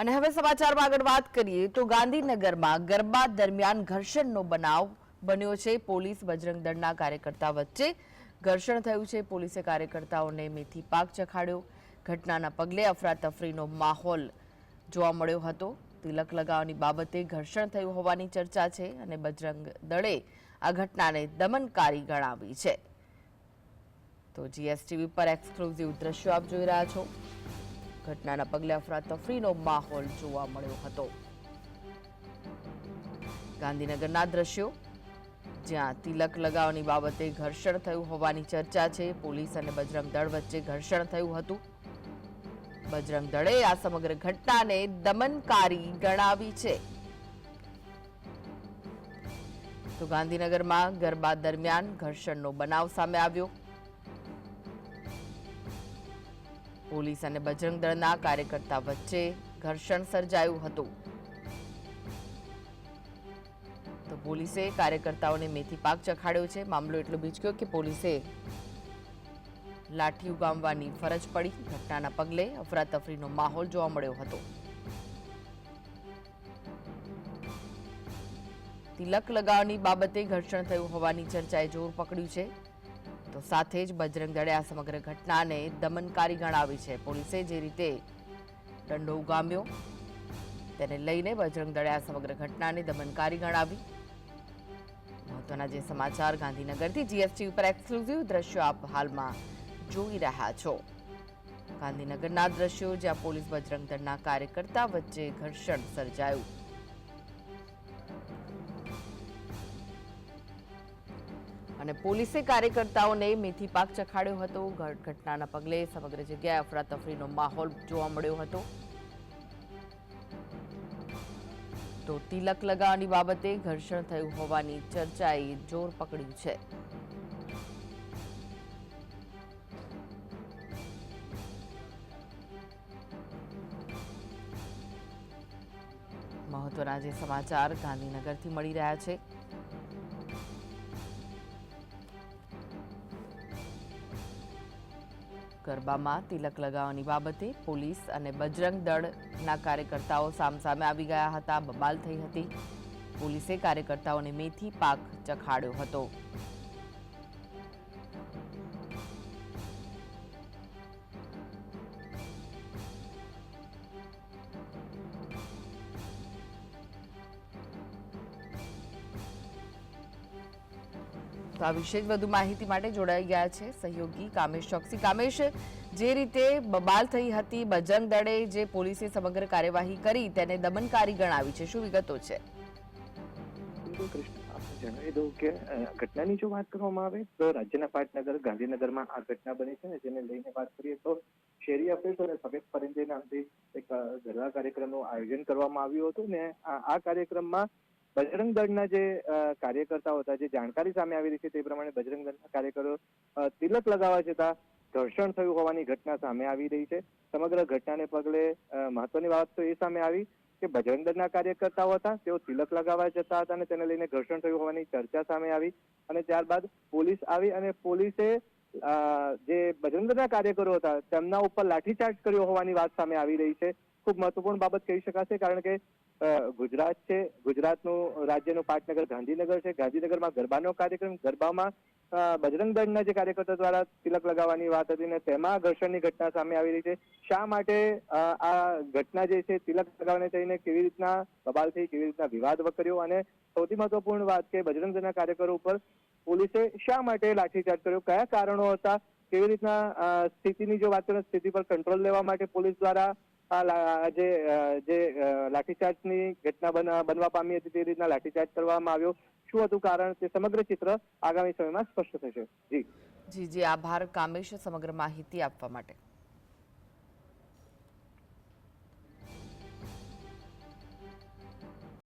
અને હવે સમાચારમાં આગળ વાત કરીએ તો ગાંધીનગરમાં ગરબા દરમિયાન ઘર્ષણનો બનાવ બન્યો છે. પોલીસ બજરંગ દળના કાર્યકર્તા વચ્ચે ઘર્ષણ થયું છે. પોલીસે કાર્યકર્તાઓને મેથી પાક ચખાડ્યો. ઘટનાના પગલે અફરાતફરીનો માહોલ જોવા મળ્યો હતો. તિલક લગાવવાની બાબતે ઘર્ષણ થયું હોવાની ચર્ચા છે અને બજરંગ દળે આ ઘટનાને દમનકારી ગણાવી છે. તો જીએસટીવી પર એક્સક્લુઝિવ દ્રશ્યો આપ જોઈ રહ્યા છો. ઘટનાના પગલે અફરાતફરીનો માહોલ જોવા મળ્યો હતો. ગાંધીનગરના દ્રશ્યો. જ્યાં તિલક લગાવવાની બાબતે ઘર્ષણ થયું હોવાની ચર્ચા છે, પોલીસ અને બજરંગ દળ વચ્ચે ઘર્ષણ થયું હતું. બજરંગ દળે આ સમગ્ર ઘટનાને દમનકારી ગણાવી છે. તો ગાંધીનગરમાં ગરબા દરમિયાન ઘર્ષણનો બનાવ સામે આવ્યો. પોલીસ અને બજરંગ દળના કાર્યકર્તા વચ્ચે ઘર્ષણ સર્જાયું હતું. તો પોલીસે કાર્યકર્તાઓને મેથી પાક ચખાડ્યો છે. મામલો એટલો બીચક્યો કે પોલીસે લાઠી ઉગામવાની ફરજ પડી. ઘટનાના પગલે અફરાતફરીનો માહોલ જોવા મળ્યો હતો. તિલક લગાવવાની બાબતે ઘર્ષણ થયું હોવાની ચર્ચાએ જોર પકડ્યું છે. તો સાથે જ બજરંગ દળે આ સમગ્ર ઘટનાને દમનકારી ગણાવી છે. પોલીસે જે રીતે દંડો ઉગામ્યો, તેને લઈને બજરંગ દળે આ સમગ્ર ઘટનાને દમનકારી ગણાવી. મહત્વના જે સમાચાર, ગાંધીનગરથી જીએસટી ઉપર એક્સક્લુઝિવ દ્રશ્યો આપ હાલમાં જોઈ રહ્યા છો. ગાંધીનગરના દ્રશ્યો જ્યાં પોલીસ બજરંગ દળના કાર્યકર્તા વચ્ચે ઘર્ષણ સર્જાયું. અને પોલીસે કાર્યકર્તાઓને મેથી પાક ચખાડ્યો હતો. ઘટનાના પગલે સમગ્ર જગ્યાએ અફરાતફરીનો માહોલ જોવા મળ્યો હતો. તો તિલક લગાવવાની બાબતે ઘર્ષણ થયું હોવાની ચર્ચાએ જોર પકડ્યું છે. મહત્વના જે સમાચાર ગાંધીનગરથી મળી રહ્યા છે. ગરબામાં તિલક લગાવવાની બાબતે પોલીસ અને બજરંગ દળના કાર્યકર્તાઓ સામસામે આવી ગયા હતા. બબાલ થઈ હતી. પોલીસે કાર્યકર્તાઓને મેથી પાક ચખાડ્યો હતો. તો આ વિશે જ વધુ માહિતી માટે જોડાઈ ગયા છે સહયોગી કામેશ ચોકસી. કામેશ, જે રીતે બબાલ થઈ હતી, બજરંગ દળે જે પોલીસે સમગ્ર કાર્યવાહી કરી, તેને દમનકારી ગણાવી છે. શું વિગતો છે? જણાવી દઉં કે ઘટનાની જો વાત કરવામાં આવે, તો રાજ્યના પાટનગર, ગાંધીનગરમાં આ ઘટના બની છે ને જેને લઈને વાત કરીએ તો શેરી અફેર્સ અને સફેદ પરિંદે નામથી એક ગરબા કાર્યક્રમનું આયોજન કરવામાં આવ્યું હતું ને આ કાર્યક્રમમાં બજરંગ દળના જે કાર્યકર્તાઓ હતા, જે જાણકારી સામે આવી રહી છે તે પ્રમાણે બજરંગ દળના કાર્યકરો તિલક લગાવવા જતા ઘર્ષણ થયું હોવાની ઘટના સામે આવી રહી છે. સમગ્ર ઘટનાને પગલે મહત્વની બાબત તો એ સામે આવી કે બજરંગ દળના કાર્યકર્તાઓ હતા, તેઓ તિલક લગાવવા જતા હતા અને તેને લઈને ઘર્ષણ થયું હોવાની ચર્ચા સામે આવી અને ત્યારબાદ પોલીસ આવી અને પોલીસે જે બજરંગ દળના કાર્યકરો હતા, તેમના ઉપર લાઠીચાર્જ કર્યો હોવાની વાત સામે આવી રહી છે. ખૂબ મહત્વપૂર્ણ બાબત કહી શકાશે કારણ કે ગુજરાત છે. ગુજરાતનું રાજ્યનું પાટનગર ગાંધીનગર છે. ગાંધીનગરમાં ગરબાનો કાર્યક્રમ. ગરબામાં બજરંગ દળના જે કાર્યકર્તા દ્વારા તિલક લગાવવાની વાત હતી ને તેમાં ઘર્ષણની ઘટના સામે આવી રહી છે. શા માટે આ ઘટના જે છે તિલક લગાવવાને થઈને કેવી રીતના બબાલ થઈ, કેવી રીતના વિવાદ વકર્યો? અને સૌથી મહત્વપૂર્ણ વાત કે બજરંગ દળના કાર્યકરો ઉપર પોલીસે શા માટે લાઠીચાર્જ કર્યો? કયા કારણો હતા? કેવી રીતના સ્થિતિની જો વાત કરીએ, સ્થિતિ પર કંટ્રોલ લેવા માટે પોલીસ દ્વારા આ જે જે લાઠીચાર્જની ઘટના બન- બનવા પામી હતી તે રીતના લાઠીચાર્જ કરવામાં આવ્યો. શું હતું કારણ તે સમગ્ર ચિત્ર આગામી સમયમાં સ્પષ્ટ થશે? જી. જી જી. આભાર કામેશ સમગ્ર માહિતી આપવા માટે.